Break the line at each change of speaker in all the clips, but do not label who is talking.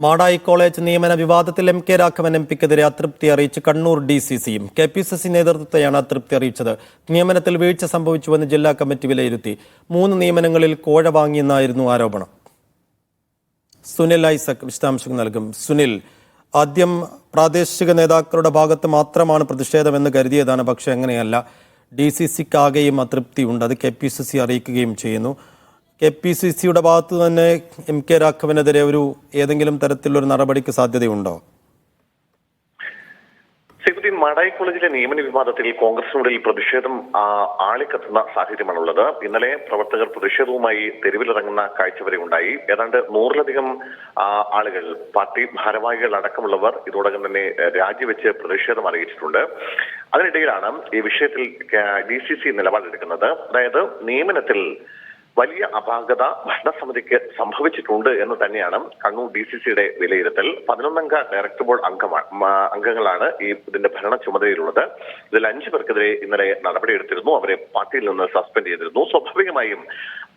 Madayi college നിയമന വിവാദത്തിൽ M K Raghavan M പിക്കെതിരെ അതൃപ്തി അറിയിച്ച് കണ്ണൂർ ഡി സി സിയും കെ പി സി സി നേതൃത്വത്തെയാണ് അതൃപ്തി അറിയിച്ചത്. നിയമനത്തിൽ വീഴ്ച സംഭവിച്ചുവെന്ന് ജില്ലാ കമ്മിറ്റി വിലയിരുത്തി. മൂന്ന് നിയമനങ്ങളിൽ കോഴ വാങ്ങിയെന്നായിരുന്നു ആരോപണം. സുനിൽ ഐസക് വിശദാംശങ്ങൾ നൽകും. സുനിൽ ആദ്യം പ്രാദേശിക നേതാക്കളുടെ ഭാഗത്ത് മാത്രമാണ് പ്രതിഷേധമെന്ന് കരുതിയതാണ് പക്ഷേ അങ്ങനെയല്ല. ഡി സി സിക്കാകെയും അതൃപ്തിയുണ്ട്. അത് കെ പി സി സി അറിയിക്കുകയും ചെയ്യുന്നു. കെ പി സി സിയുടെ ഭാഗത്ത് തന്നെ എം കെ രാഘവനെതിരെ ഒരു ഏതെങ്കിലും തരത്തിലുള്ള നടപടിക്ക് സാധ്യതയുണ്ടോ?
ശ്രീമതി മാടായി കോളേജിലെ നിയമന വിവാദത്തിൽ കോൺഗ്രസിനുള്ളിൽ പ്രതിഷേധം ആളിക്കത്തുന്ന സാഹചര്യമാണുള്ളത്. ഇന്നലെ പ്രവർത്തകർ പ്രതിഷേധവുമായി തെരുവിലിറങ്ങുന്ന കാഴ്ച വരെ ഉണ്ടായി. ഏതാണ്ട് നൂറിലധികം ആളുകൾ പാർട്ടി ഭാരവാഹികൾ അടക്കമുള്ളവർ ഇതോടകം തന്നെ രാജിവെച്ച് പ്രതിഷേധം അറിയിച്ചിട്ടുണ്ട്. അതിനിടയിലാണ് ഈ വിഷയത്തിൽ ഡി സി സി നിലപാടെടുക്കുന്നത്. അതായത് നിയമനത്തിൽ വലിയ അപാകത ഭരണസമിതിക്ക് സംഭവിച്ചിട്ടുണ്ട് എന്ന് തന്നെയാണ് കണ്ണൂർ ഡി സി സിയുടെ വിലയിരുത്തൽ. പതിനൊന്നംഗ ഡയറക്ടർ ബോർഡ് അംഗമാണ് അംഗങ്ങളാണ് ഈ ഇതിന്റെ ഭരണ ചുമതലയിലുള്ളത്. ഇതിൽ അഞ്ചു പേർക്കെതിരെ ഇന്നലെ നടപടിയെടുത്തിരുന്നു അവരെ പാർട്ടിയിൽ നിന്ന് സസ്പെൻഡ് ചെയ്തിരുന്നു. സ്വാഭാവികമായും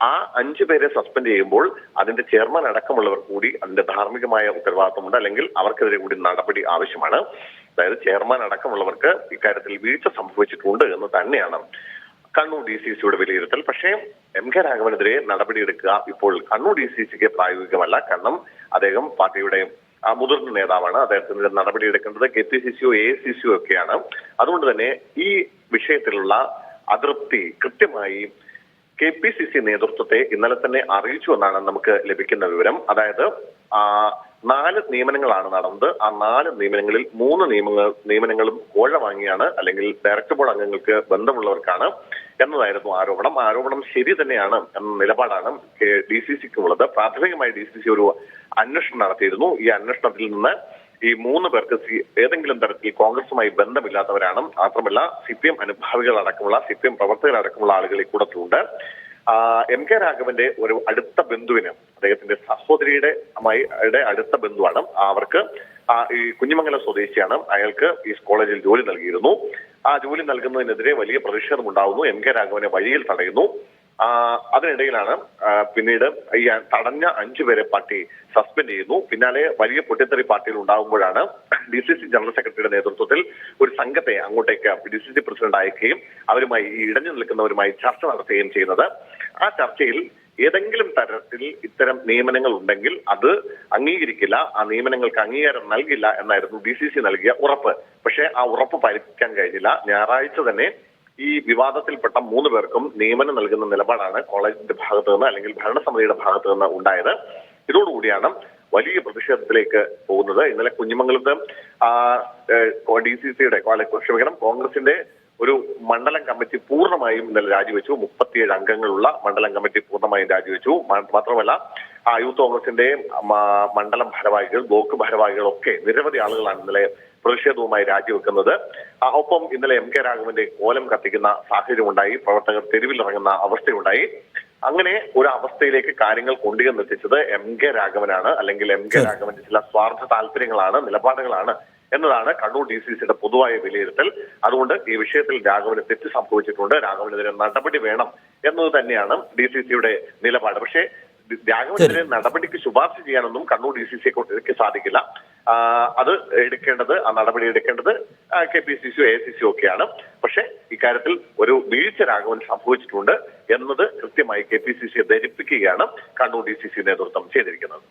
ആ അഞ്ചു പേരെ സസ്പെൻഡ് ചെയ്യുമ്പോൾ അതിന്റെ ചെയർമാൻ അടക്കമുള്ളവർ കൂടി അതിന്റെ ധാർമ്മികമായ ഉത്തരവാദിത്വമുണ്ട് അല്ലെങ്കിൽ അവർക്കെതിരെ കൂടി നടപടി ആവശ്യമാണ്. അതായത് ചെയർമാൻ അടക്കമുള്ളവർക്ക് ഇക്കാര്യത്തിൽ വീഴ്ച സംഭവിച്ചിട്ടുണ്ട് എന്ന് തന്നെയാണ് കണ്ണൂർ ഡി സി സിയുടെ വിലയിരുത്തൽ. പക്ഷേ എം കെ രാഘവനെതിരെ നടപടിയെടുക്കുക ഇപ്പോൾ കണ്ണൂർ ഡി സി സിക്ക് പ്രായോഗികമല്ല. കാരണം അദ്ദേഹം പാർട്ടിയുടെ മുതിർന്ന നേതാവാണ്. അദ്ദേഹത്തിന് നടപടിയെടുക്കേണ്ടത് കെ പി സി സിയോ എ സി സിയോ ഒക്കെയാണ്. അതുകൊണ്ട് തന്നെ ഈ വിഷയത്തിലുള്ള അതൃപ്തി കൃത്യമായി കെ പി സി സി നേതൃത്വത്തെ ഇന്നലെ തന്നെ അറിയിച്ചു എന്നാണ് നമുക്ക് ലഭിക്കുന്ന വിവരം. അതായത് നാല് നിയമനങ്ങളാണ് നടന്നത്. ആ നാല് നിയമനങ്ങളിൽ മൂന്ന് നിയമങ്ങൾ നിയമനങ്ങളും കോഴ വാങ്ങിയാണ് അല്ലെങ്കിൽ ഡയറക്ടർ ബോർഡ് അംഗങ്ങൾക്ക് ബന്ധമുള്ളവർക്കാണ് എന്നതായിരുന്നു ആരോപണം. ആരോപണം ശരി തന്നെയാണ് എന്ന നിലപാടാണ് ഡി സി സിക്കുള്ളത്. പ്രാഥമികമായി ഡി സി സി ഒരു അന്വേഷണം നടത്തിയിരുന്നു. ഈ അന്വേഷണത്തിൽ നിന്ന് ഈ മൂന്ന് പേർക്ക് ഏതെങ്കിലും തരത്തിൽ കോൺഗ്രസുമായി ബന്ധമില്ലാത്തവരാണ്. മാത്രമല്ല സി പി എം അനുഭാവികൾ അടക്കമുള്ള സി പി എം പ്രവർത്തകർ അടക്കമുള്ള ആളുകളെ കൂടത്തിലുണ്ട് ആ, എം കെ രാഘവന്റെ ഒരു അടുത്ത ബന്ധുവിന് അദ്ദേഹത്തിന്റെ സഹോദരിയുടെ അടുത്ത ബന്ധുവാണ്. അവർക്ക് ഈ കുഞ്ഞിമംഗലം സ്വദേശിയാണ്. അയാൾക്ക് ഈ കോളേജിൽ ജോലി നൽകിയിരുന്നു. ആ ജോലി നൽകുന്നതിനെതിരെ വലിയ പ്രതിഷേധം ഉണ്ടാവുന്നു എം കെ രാഘവനെ വഴിയിൽ തടയുന്നു. അതിനിടയിലാണ് പിന്നീട് ഈ തടഞ്ഞ അഞ്ചുപേരെ പാർട്ടി സസ്പെൻഡ് ചെയ്യുന്നു. പിന്നാലെ വലിയ പൊട്ടിത്തെറി പാർട്ടിയിൽ ഉണ്ടാകുമ്പോഴാണ് ഡി സി സി ജനറൽ സെക്രട്ടറിയുടെ നേതൃത്വത്തിൽ ഒരു സംഘത്തെ അങ്ങോട്ടേക്ക് ഡി സി സി പ്രസിഡന്റ് അയക്കുകയും അവരുമായി ഇടഞ്ഞു നിൽക്കുന്നവരുമായി ചർച്ച നടത്തുകയും ചെയ്യുന്നത്. ആ ചർച്ചയിൽ ഏതെങ്കിലും തരത്തിൽ ഇത്തരം നിയമനങ്ങൾ ഉണ്ടെങ്കിൽ അത് അംഗീകരിക്കില്ല. ആ നിയമനങ്ങൾക്ക് അംഗീകാരം നൽകില്ല എന്നായിരുന്നു ഡി സി സി നൽകിയ ഉറപ്പ്. പക്ഷേ ആ ഉറപ്പ് പാലിക്കാൻ കഴിഞ്ഞില്ല. ഞായറാഴ്ച തന്നെ ഈ വിവാദത്തിൽപ്പെട്ട മൂന്ന് പേർക്കും നിയമനം നൽകുന്ന നിലപാടാണ് കോളേജിന്റെ ഭാഗത്തു നിന്ന് അല്ലെങ്കിൽ ഭരണസമിതിയുടെ ഭാഗത്ത് നിന്ന് ഉണ്ടായത്. ഇതോടുകൂടിയാണ് വലിയ പ്രതിഷേധത്തിലേക്ക് പോകുന്നത്. ഇന്നലെ കുഞ്ഞിമംഗലത്ത് ഡി സി സിയുടെ ക്ഷമിക്കണം കോൺഗ്രസിന്റെ ഒരു മണ്ഡലം കമ്മിറ്റി പൂർണമായും ഇന്നലെ രാജിവെച്ചു. മുപ്പത്തിയേഴ് അംഗങ്ങളുള്ള മണ്ഡലം കമ്മിറ്റി പൂർണമായും രാജിവെച്ചു. മാത്രമല്ല ആ യൂത്ത് കോൺഗ്രസിന്റെ മണ്ഡലം ഭാരവാഹികൾ ബ്ലോക്ക് ഭാരവാഹികൾ ഒക്കെ നിരവധി ആളുകളാണ് ഇന്നലെ പ്രതിഷേധവുമായി രാജിവെക്കുന്നത്. ഒപ്പം ഇന്നലെ എം കെ രാഘവന്റെ കോലം കത്തിക്കുന്ന സാഹചര്യമുണ്ടായി. പ്രവർത്തകർ തെരുവിലിറങ്ങുന്ന അവസ്ഥയുണ്ടായി. അങ്ങനെ ഒരു അവസ്ഥയിലേക്ക് കാര്യങ്ങൾ കൊണ്ടുവന്നെത്തിച്ചത് എം കെ രാഘവനാണ്. അല്ലെങ്കിൽ എം കെ രാഘവന്റെ ചില സ്വാർത്ഥ താല്പര്യങ്ങളാണ് നിലപാടുകളാണ് എന്നതാണ് കണ്ണൂർ ഡി സി സിയുടെ പൊതുവായ വിലയിരുത്തൽ. അതുകൊണ്ട് ഈ വിഷയത്തിൽ രാഘവന് തെറ്റ് സംഭവിച്ചിട്ടുണ്ട്. രാഘവനെതിരെ നടപടി വേണം എന്നത് തന്നെയാണ് ഡി സി സിയുടെ നിലപാട്. പക്ഷേ രാഘവനെതിരെ നടപടിക്ക് ശുപാർശ ചെയ്യാനൊന്നും കണ്ണൂർ ഡി സി സിയെ സാധിക്കില്ല. അത് എടുക്കേണ്ടത് ആ നടപടി എടുക്കേണ്ടത് കെ പി സി സിയോ എ സി സിയോ ഒക്കെയാണ്. പക്ഷേ ഇക്കാര്യത്തിൽ ഒരു വീഴ്ച രാഘവൻ സംഭവിച്ചിട്ടുണ്ട് എന്നത് കൃത്യമായി കെ പി സി സിയെ ധരിപ്പിക്കുകയാണ് കണ്ണൂർ ഡി സി സി നേതൃത്വം ചെയ്തിരിക്കുന്നത്.